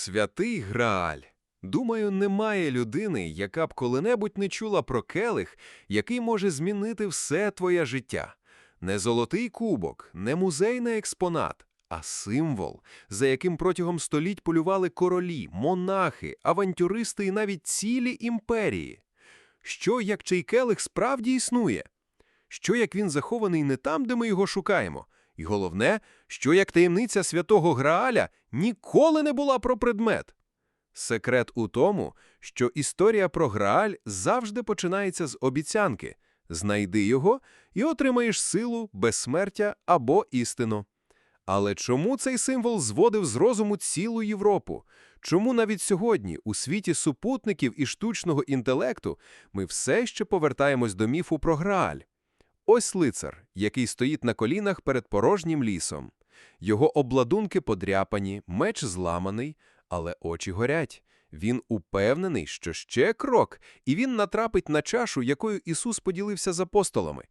Святий Грааль. Думаю, немає людини, яка б коли-небудь не чула про келих, який може змінити все твоє життя. Не золотий кубок, не музейний експонат, а символ, за яким протягом століть полювали королі, монахи, авантюристи і навіть цілі імперії. Що, як цей келих справді існує? Що, як він захований не там, де ми його шукаємо? І головне, що як таємниця святого Грааля ніколи не була про предмет. Секрет у тому, що історія про Грааль завжди починається з обіцянки знайди його і отримаєш силу, безсмертя або істину. Але чому цей символ зводив з розуму цілу Європу? Чому навіть сьогодні, у світі супутників і штучного інтелекту, ми все ще повертаємось до міфу про Грааль? Ось лицар, який стоїть на колінах перед порожнім лісом. Його обладунки подряпані, меч зламаний, але очі горять. Він упевнений, що ще крок, і він натрапить на чашу, якою Ісус поділився з апостолами.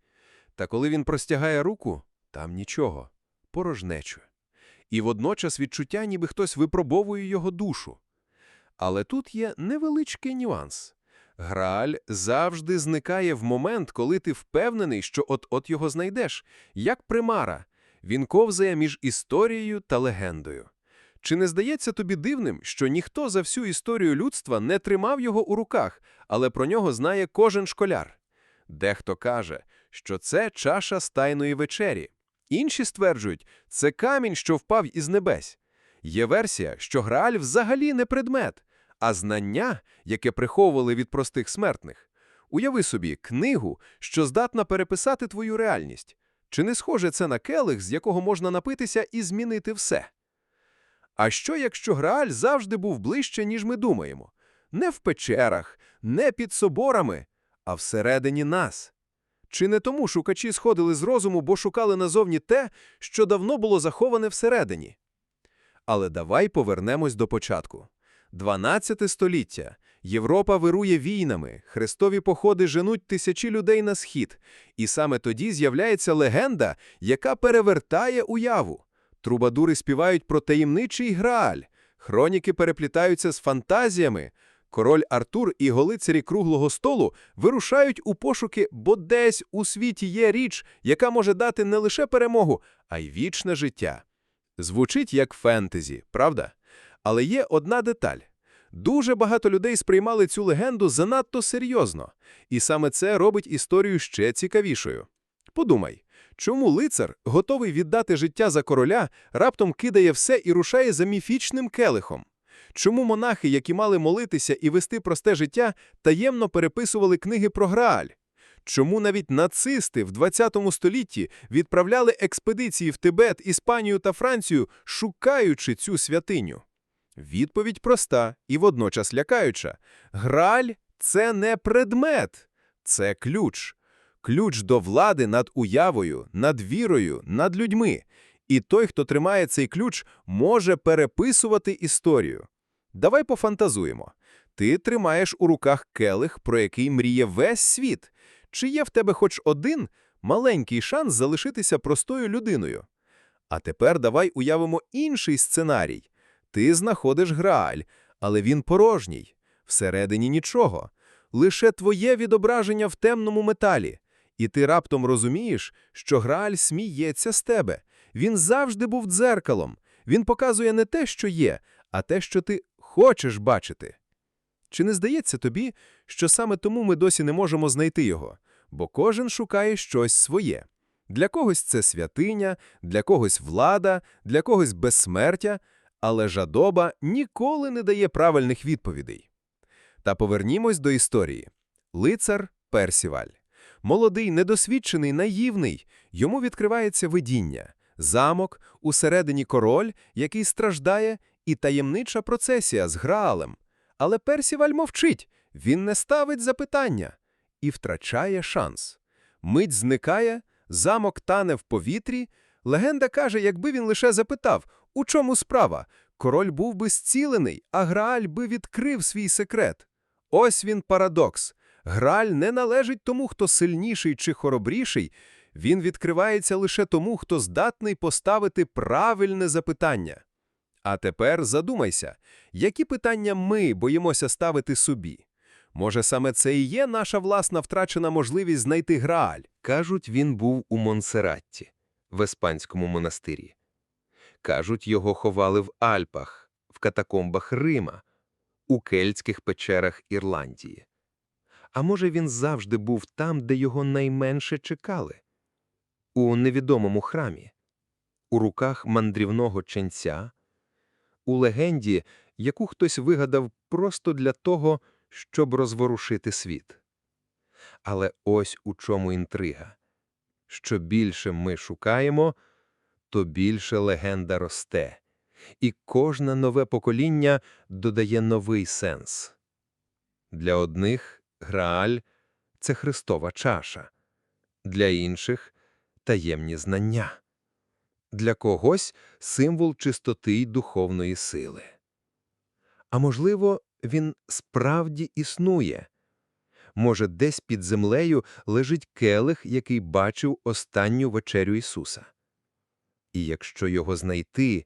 Та коли він простягає руку, там нічого, порожнечо. І водночас відчуття, ніби хтось випробовує його душу. Але тут є невеличкий нюанс. Грааль завжди зникає в момент, коли ти впевнений, що от-от його знайдеш, як примара. Він ковзає між історією та легендою. Чи не здається тобі дивним, що ніхто за всю історію людства не тримав його у руках, але про нього знає кожен школяр? Дехто каже, що це чаша стайної вечері. Інші стверджують, це камінь, що впав із небес. Є версія, що Грааль взагалі не предмет, а знання, яке приховували від простих смертних. Уяви собі книгу, що здатна переписати твою реальність. Чи не схоже це на келих, з якого можна напитися і змінити все? А що, якщо Грааль завжди був ближче, ніж ми думаємо? Не в печерах, не під соборами, а всередині нас? Чи не тому шукачі сходили з розуму, бо шукали назовні те, що давно було заховане всередині? Але давай повернемось до початку. 12 століття. Європа вирує війнами, хрестові походи женуть тисячі людей на схід, і саме тоді з'являється легенда, яка перевертає уяву. Трубадури співають про таємничий грааль, хроніки переплітаються з фантазіями. Король Артур і голицарі круглого столу вирушають у пошуки, бо десь у світі є річ, яка може дати не лише перемогу, а й вічне життя. Звучить як фентезі, правда? Але є одна деталь. Дуже багато людей сприймали цю легенду занадто серйозно, і саме це робить історію ще цікавішою. Подумай, чому лицар, готовий віддати життя за короля, раптом кидає все і рушає за міфічним келихом? Чому монахи, які мали молитися і вести просте життя, таємно переписували книги про Грааль? Чому навіть нацисти в 20 столітті відправляли експедиції в Тибет, Іспанію та Францію, шукаючи цю святиню? Відповідь проста і водночас лякаюча. Граль це не предмет, це ключ. Ключ до влади над уявою, над вірою, над людьми. І той, хто тримає цей ключ, може переписувати історію. Давай пофантазуємо. Ти тримаєш у руках келих, про який мріє весь світ. Чи є в тебе хоч один маленький шанс залишитися простою людиною? А тепер давай уявимо інший сценарій. Ти знаходиш грааль, але він порожній, всередині нічого, лише твоє відображення в темному металі. І ти раптом розумієш, що грааль сміється з тебе. Він завжди був дзеркалом. Він показує не те, що є, а те, що ти хочеш бачити. Чи не здається тобі, що саме тому ми досі не можемо знайти його? Бо кожен шукає щось своє. Для когось це святиня, для когось влада, для когось безсмертя, але жадоба ніколи не дає правильних відповідей. Та повернімось до історії. Лицар Персіваль. Молодий, недосвідчений, наївний. Йому відкривається видіння, замок, усередині король, який страждає, і таємнича процесія з Граалем. Але Персіваль мовчить, він не ставить запитання і втрачає шанс. Мить зникає, замок тане в повітрі. Легенда каже, якби він лише запитав, у чому справа, король був би зцілений, а Грааль би відкрив свій секрет. Ось він парадокс. Грааль не належить тому, хто сильніший чи хоробріший, він відкривається лише тому, хто здатний поставити правильне запитання. А тепер задумайся, які питання ми боїмося ставити собі? Може, саме це і є наша власна втрачена можливість знайти Грааль? Кажуть, він був у Монсератті, в Еспанському монастирі. Кажуть, його ховали в Альпах, в катакомбах Рима, у кельтських печерах Ірландії. А може, він завжди був там, де його найменше чекали? У невідомому храмі, у руках мандрівного ченця, у легенді, яку хтось вигадав просто для того, щоб розворушити світ. Але ось у чому інтрига. Що більше ми шукаємо, то більше легенда росте, і кожне нове покоління додає новий сенс. Для одних Грааль – це Христова чаша, для інших – таємні знання, для когось – символ чистоти й духовної сили. А можливо, він справді існує. Може, десь під землею лежить келих, який бачив останню вечерю Ісуса. І якщо його знайти,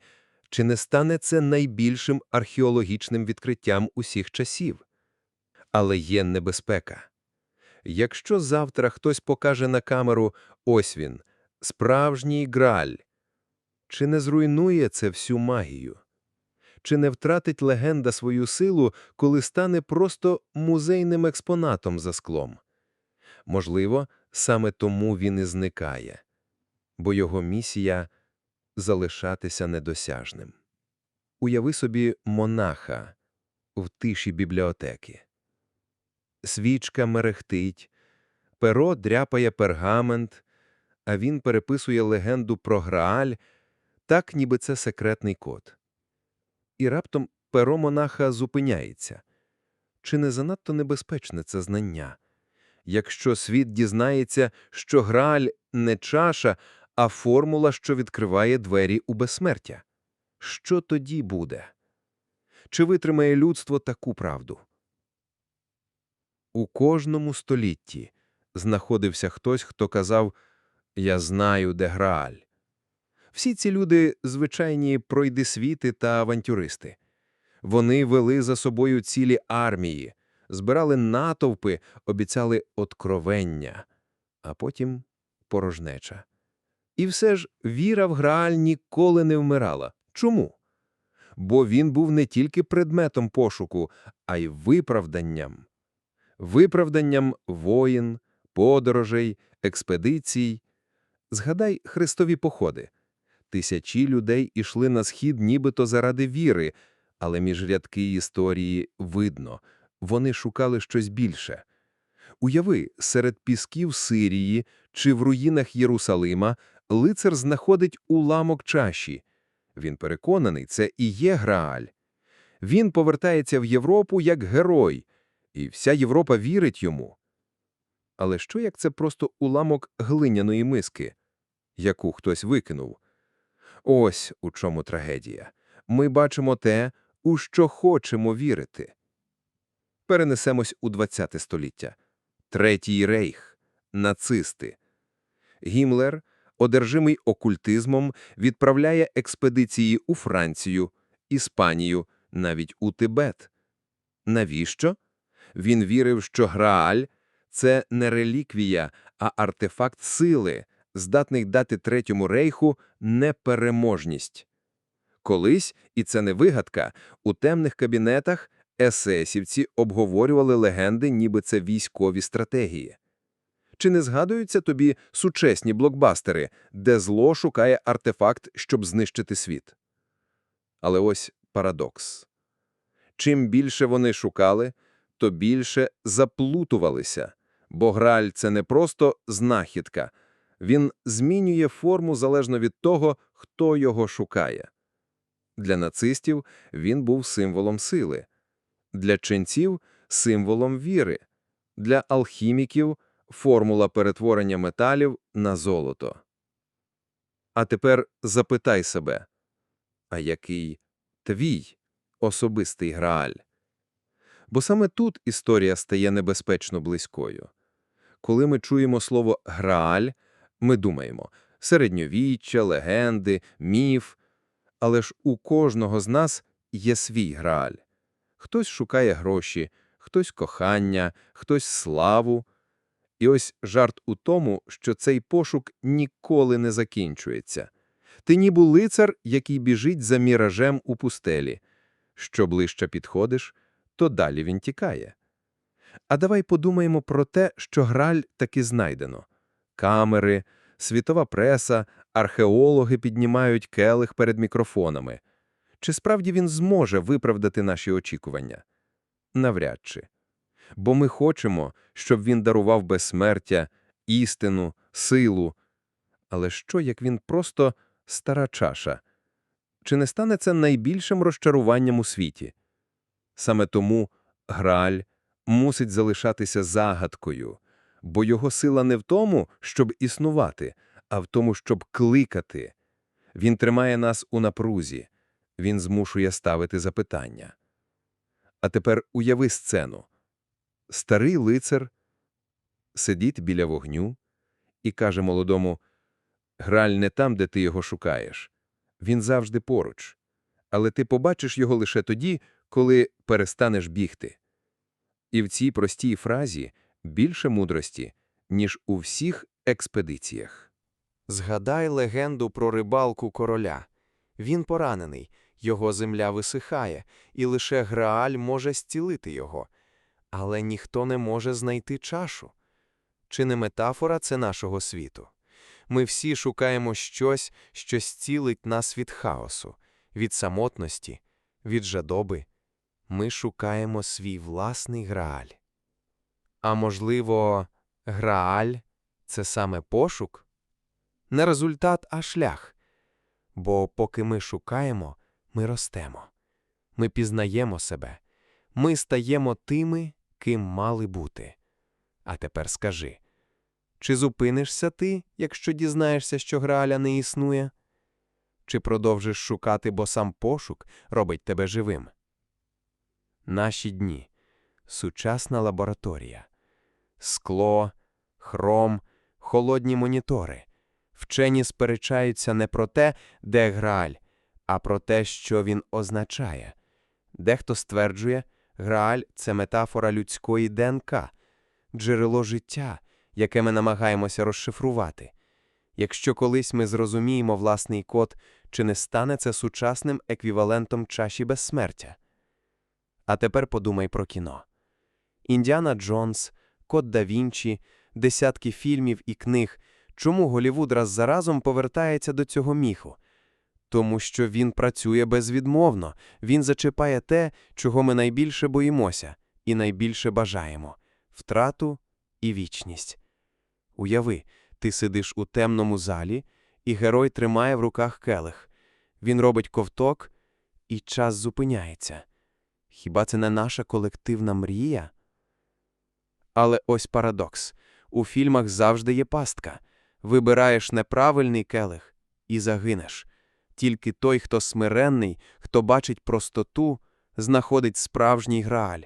чи не стане це найбільшим археологічним відкриттям усіх часів? Але є небезпека. Якщо завтра хтось покаже на камеру «ось він, справжній граль», чи не зруйнує це всю магію? Чи не втратить легенда свою силу, коли стане просто музейним експонатом за склом? Можливо, саме тому він і зникає, бо його місія – залишатися недосяжним. Уяви собі монаха в тиші бібліотеки. Свічка мерехтить, перо дряпає пергамент, а він переписує легенду про Грааль, так ніби це секретний код. І раптом перо монаха зупиняється. Чи не занадто небезпечне це знання? Якщо світ дізнається, що Грааль не чаша, а формула, що відкриває двері у безсмертя, що тоді буде? Чи витримає людство таку правду? У кожному столітті знаходився хтось, хто казав «Я знаю, де Грааль». Всі ці люди – звичайні пройдисвіти та авантюристи. Вони вели за собою цілі армії, збирали натовпи, обіцяли откровення, а потім порожнеча. І все ж віра в Грааль ніколи не вмирала. Чому? Бо він був не тільки предметом пошуку, а й виправданням. Виправданням воїн, подорожей, експедицій. Згадай хрестові походи. Тисячі людей ішли на схід нібито заради віри, але між рядки історії видно, вони шукали щось більше. Уяви, серед пісків Сирії чи в руїнах Єрусалима лицар знаходить уламок чаші. Він переконаний, це і є Грааль. Він повертається в Європу як герой, і вся Європа вірить йому. Але що як це просто уламок глиняної миски, яку хтось викинув? Ось у чому трагедія. Ми бачимо те, у що хочемо вірити. Перенесемось у ХХ століття. Третій рейх, нацисти. Гімлер, одержимий окультизмом, відправляє експедиції у Францію, Іспанію, навіть у Тибет. Навіщо? Він вірив, що Грааль – це не реліквія, а артефакт сили, здатний дати Третьому рейху непереможність. Колись, і це не вигадка, у темних кабінетах есесівці обговорювали легенди, ніби це військові стратегії. Чи не згадуються тобі сучасні блокбастери, де зло шукає артефакт, щоб знищити світ? Але ось парадокс. Чим більше вони шукали, то більше заплутувалися, бо граль – це не просто знахідка, він змінює форму залежно від того, хто його шукає. Для нацистів він був символом сили, для ченців – символом віри, для алхіміків – формула перетворення металів на золото. А тепер запитай себе, а який твій особистий грааль? Бо саме тут історія стає небезпечно близькою. Коли ми чуємо слово «грааль», ми думаємо середньовіччя, легенди, міф. Але ж у кожного з нас є свій грааль. Хтось шукає гроші, хтось кохання, хтось славу. І ось жарт у тому, що цей пошук ніколи не закінчується. Ти ніби лицар, який біжить за міражем у пустелі. Що ближче підходиш, то далі він тікає. А давай подумаємо про те, що граль таки знайдено. Камери, світова преса, археологи піднімають келих перед мікрофонами. Чи справді він зможе виправдати наші очікування? Навряд чи. Бо ми хочемо, щоб він дарував безсмертя, істину, силу. Але що, як він просто стара чаша? Чи не стане це найбільшим розчаруванням у світі? Саме тому Грааль мусить залишатися загадкою, бо його сила не в тому, щоб існувати, а в тому, щоб кликати. Він тримає нас у напрузі, він змушує ставити запитання. А тепер уяви сцену. Старий лицар сидить біля вогню і каже молодому «Граль не там, де ти його шукаєш. Він завжди поруч. Але ти побачиш його лише тоді, коли перестанеш бігти. І в цій простій фразі більше мудрості, ніж у всіх експедиціях. Згадай легенду про рибалку короля. Він поранений, його земля висихає, і лише Грааль може зцілити його. Але ніхто не може знайти чашу. Чи не метафора це нашого світу? Ми всі шукаємо щось, що зцілить нас від хаосу, від самотності, від жадоби. Ми шукаємо свій власний Грааль. А можливо, Грааль – це саме пошук? Не результат, а шлях. Бо поки ми шукаємо, ми ростемо. Ми пізнаємо себе. Ми стаємо тими, ким мали бути. А тепер скажи, чи зупинишся ти, якщо дізнаєшся, що Грааля не існує? Чи продовжиш шукати, бо сам пошук робить тебе живим? Наші дні – сучасна лабораторія. Скло, хром, холодні монітори. Вчені сперечаються не про те, де Грааль, а про те, що він означає. Дехто стверджує, Грааль – це метафора людської ДНК, джерело життя, яке ми намагаємося розшифрувати. Якщо колись ми зрозуміємо власний код, чи не стане це сучасним еквівалентом чаші безсмертя? А тепер подумай про кіно. Індіана Джонс, Код да Вінчі, десятки фільмів і книг – Чому Голівуд раз за разом повертається до цього міху? Тому що він працює безвідмовно, він зачіпає те, чого ми найбільше боїмося і найбільше бажаємо – втрату і вічність. Уяви, ти сидиш у темному залі, і герой тримає в руках келих. Він робить ковток, і час зупиняється. Хіба це не наша колективна мрія? Але ось парадокс. У фільмах завжди є пастка – Вибираєш неправильний келих і загинеш. Тільки той, хто смиренний, хто бачить простоту, знаходить справжній грааль.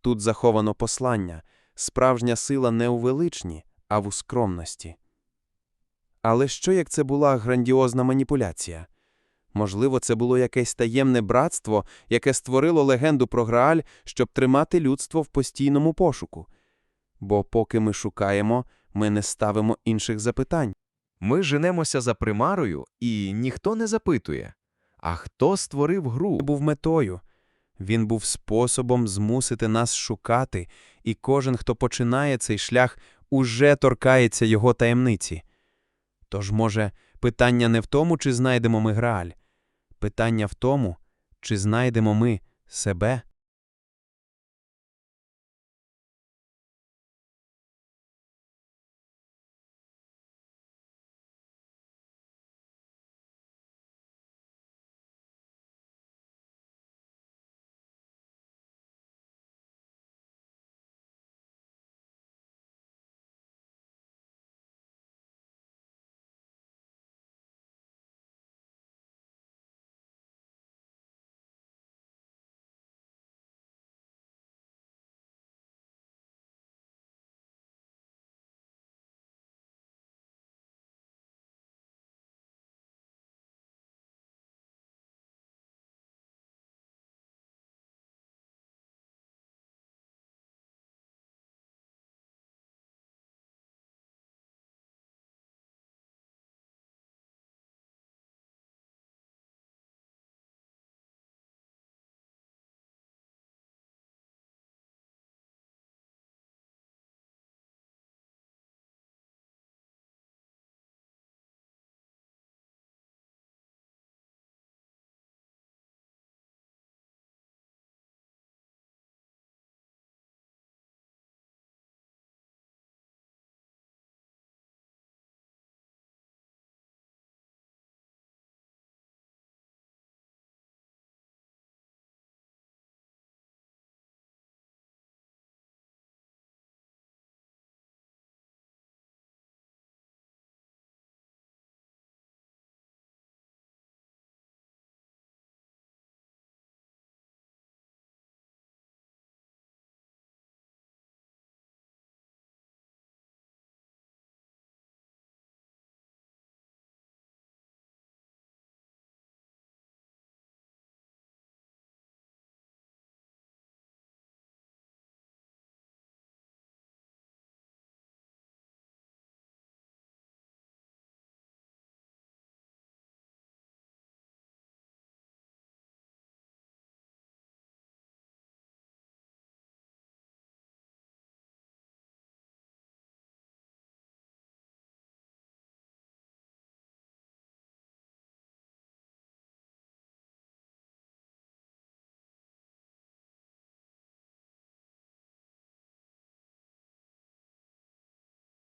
Тут заховано послання, справжня сила не у величні, а в скромності. Але що, як це була грандіозна маніпуляція? Можливо, це було якесь таємне братство, яке створило легенду про Грааль, щоб тримати людство в постійному пошуку. Бо поки ми шукаємо, ми не ставимо інших запитань. Ми женемося за примарою, і ніхто не запитує. А хто створив гру? був метою. Він був способом змусити нас шукати, і кожен, хто починає цей шлях, уже торкається його таємниці. Тож, може, питання не в тому, чи знайдемо ми Грааль. Питання в тому, чи знайдемо ми себе.